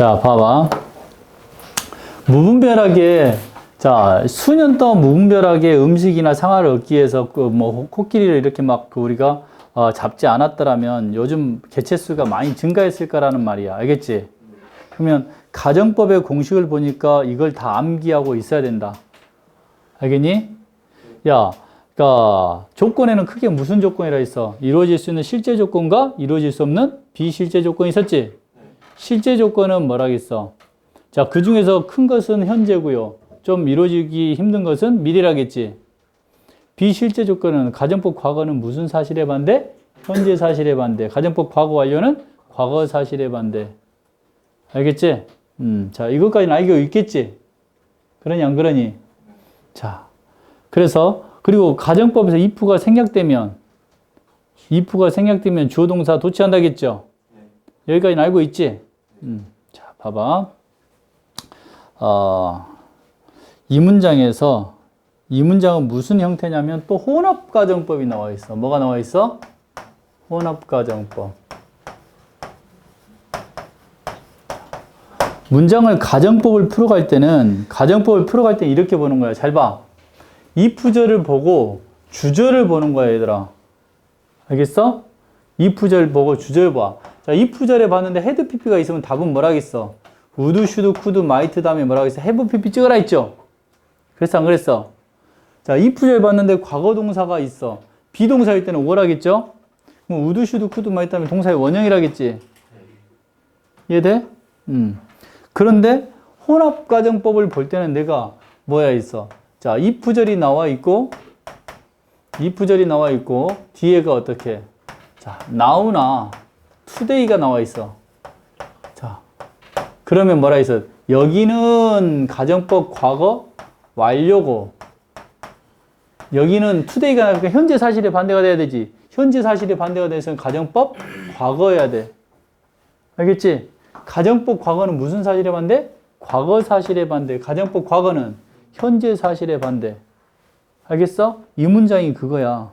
자, 봐봐. 무분별하게, 자, 수년 동안 무분별하게 음식이나 상하를 얻기 위해서 그 뭐 코끼리를 이렇게 막 그 우리가 어, 잡지 않았더라면 요즘 개체수가 많이 증가했을 거라는 말이야. 알겠지? 그러면 가정법의 공식을 보니까 이걸 다 암기하고 있어야 된다. 알겠니? 야, 그러니까 조건에는 크게 무슨 조건이라 있어? 이루어질 수 있는 실제 조건과 이루어질 수 없는 비실제 조건이 있었지? 실제 조건은 뭐라겠어? 자, 그 중에서 큰 것은 현재고요. 좀 이루어지기 힘든 것은 미래라겠지. 비실제 조건은 가정법 과거는 무슨 사실에 반대? 현재 사실에 반대. 가정법 과거 완료는 과거 사실에 반대. 알겠지? 음, 자, 이것까지는 알고 있겠지? 그러니 안 그러니? 자, 그래서 그리고 가정법에서 if가 생략되면 if가 생략되면 주어 동사 도치한다겠죠? 여기까지는 알고 있지? 음, 자, 봐봐. 어, 이 문장에서 이 문장은 무슨 형태냐면 또 혼합가정법이 나와 있어. 뭐가 나와 있어? 혼합가정법. 문장을 가정법을 풀어갈 때는 가정법을 풀어갈 때 이렇게 보는 거야. 잘 봐. 이 부절을 보고 주절을 보는 거야, 얘들아. 알겠어? 이 부절 보고 주절 봐. 자, 이 부절에 봤는데 헤드 PP가 있으면 답은 뭐라겠어? 우드, 슈드, 쿠드, 마이트 다음에 뭐라겠어? 해브 PP 찍어라 했죠? 그랬어, 안 그랬어? 자, 이 부절 봤는데 과거 동사가 있어. 비동사일 때는 오라겠죠? 그럼 우드, 슈드, 쿠드, 마이트 다음에 동사의 원형이라겠지? 이해돼? 음. 그런데 혼합가정법을 볼 때는 내가 뭐야 있어? 자, 이 부절이 나와 있고, 이 부절이 나와 있고, 뒤에가 어떻게? 자, now나 today가 나와 있어. 자, 그러면 뭐라 있어? 여기는 가정법 과거 완료고, 여기는 today가 나니까 현재 사실의 반대가 돼야 되지. 현재 사실의 반대가 돼서 가정법 과거여야 돼. 알겠지? 가정법 과거는 무슨 사실의 반대? 과거 사실의 반대. 가정법 과거는 현재 사실의 반대. 알겠어? 이 문장이 그거야.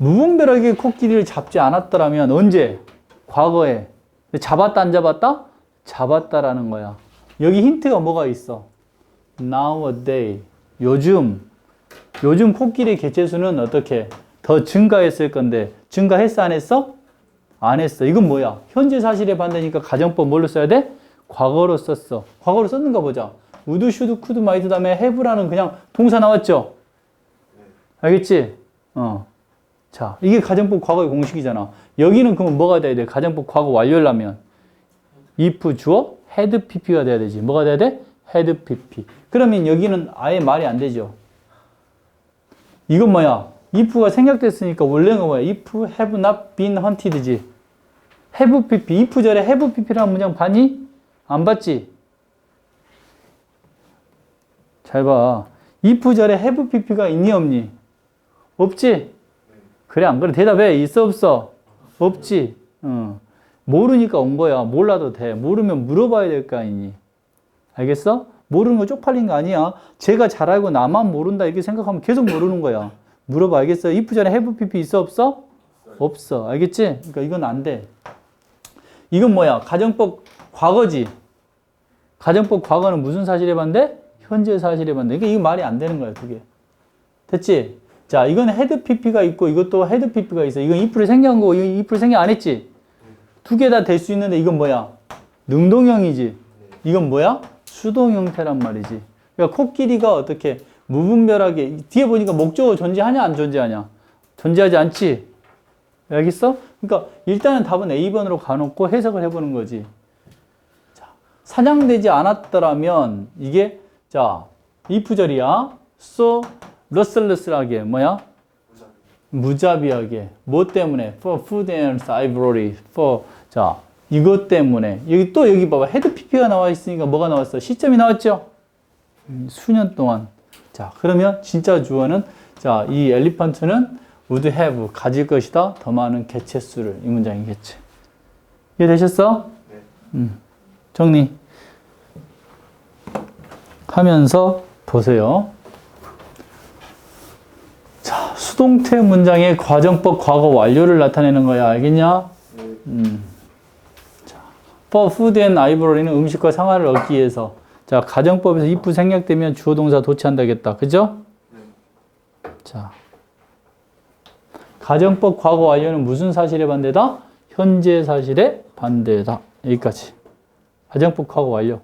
무분별하게 코끼리를 잡지 않았더라면 언제? 과거에. 잡았다 안 잡았다? 잡았다라는 거야. 여기 힌트가 뭐가 있어? nowadays. 요즘. 요즘 코끼리 개체수는 어떻게? 더 증가했을 건데 증가했어 안 했어? 안 했어. 이건 뭐야? 현재 사실에 반대니까 가정법 뭘로 써야 돼? 과거로 썼어. 과거로 썼는가 보자. 우드, 슈드, 쿠드, 마이트 다음에 have라는 그냥 동사 나왔죠? 알겠지? 어. 자, 이게 가정법 과거의 공식이잖아. 여기는 그러면 뭐가 돼야 돼? 가정법 과거 완료려면 if 주어 had pp가 돼야 되지. 뭐가 돼야 돼? had pp. 그러면 여기는 아예 말이 안 되죠. 이건 뭐야? if가 생략됐으니까 원래는 뭐야? if have not been hunted지. have pp. if 절에 have pp라는 문장 봤니? 안 봤지? 잘 봐. if 절에 have pp가 있니 없니? 없지? 그래 안 그래? 대답해. 있어 없어? 없지. 어. 모르니까 온 거야. 몰라도 돼. 모르면 물어봐야 될 거 아니니. 알겠어? 모르는 거 쪽팔린 거 아니야. 제가 잘 알고 나만 모른다 이렇게 생각하면 계속 모르는 거야. 물어봐 알겠어? if 전에 have pp 있어 없어? 없어. 알겠지? 그러니까 이건 안 돼. 이건 뭐야? 가정법 과거지. 가정법 과거는 무슨 사실에 반대? 현재 사실에 반대. 그러니까 이거 말이 안 되는 거야, 그게. 됐지? 자, 이건 헤드 PP가 있고 이것도 헤드 PP가 있어. 이건 if를 생략한 거고 이건 if를 생략 안 했지? 두 개 다 될 수 있는데 이건 뭐야? 능동형이지. 이건 뭐야? 수동 형태란 말이지. 그러니까 코끼리가 어떻게 무분별하게 뒤에 보니까 목적어 존재하냐 안 존재하냐? 존재하지 않지. 알겠어? 그러니까 일단은 답은 A번으로 가놓고 해석을 해보는 거지. 자, 사냥되지 않았더라면 이게 자 if절이야. so restless하게 뭐야? 무자비하게. 뭐 때문에? For food and ivory. For 자 이것 때문에. 여기 또 여기 봐봐. 헤드 PP가 나와 있으니까 뭐가 나왔어? 시점이 나왔죠? 음, 수년 동안. 자 그러면 진짜 주어는 자 이 엘리펀트는 would have 가질 것이다 더 많은 개체 수를. 이 문장이겠지 이해되셨어? 음, 정리. 하면서 보세요. 자, 수동태 문장의 과정법 과거 완료를 나타내는 거야. 알겠냐? 음. 자, for food and ivory는 음식과 상하를 얻기 위해서. 자, 가정법에서 if 생략되면 주어 동사 도치한다겠다. 그죠? 자. 가정법 과거 완료는 무슨 사실의 반대다? 현재 사실의 반대다. 여기까지. 가정법 과거 완료.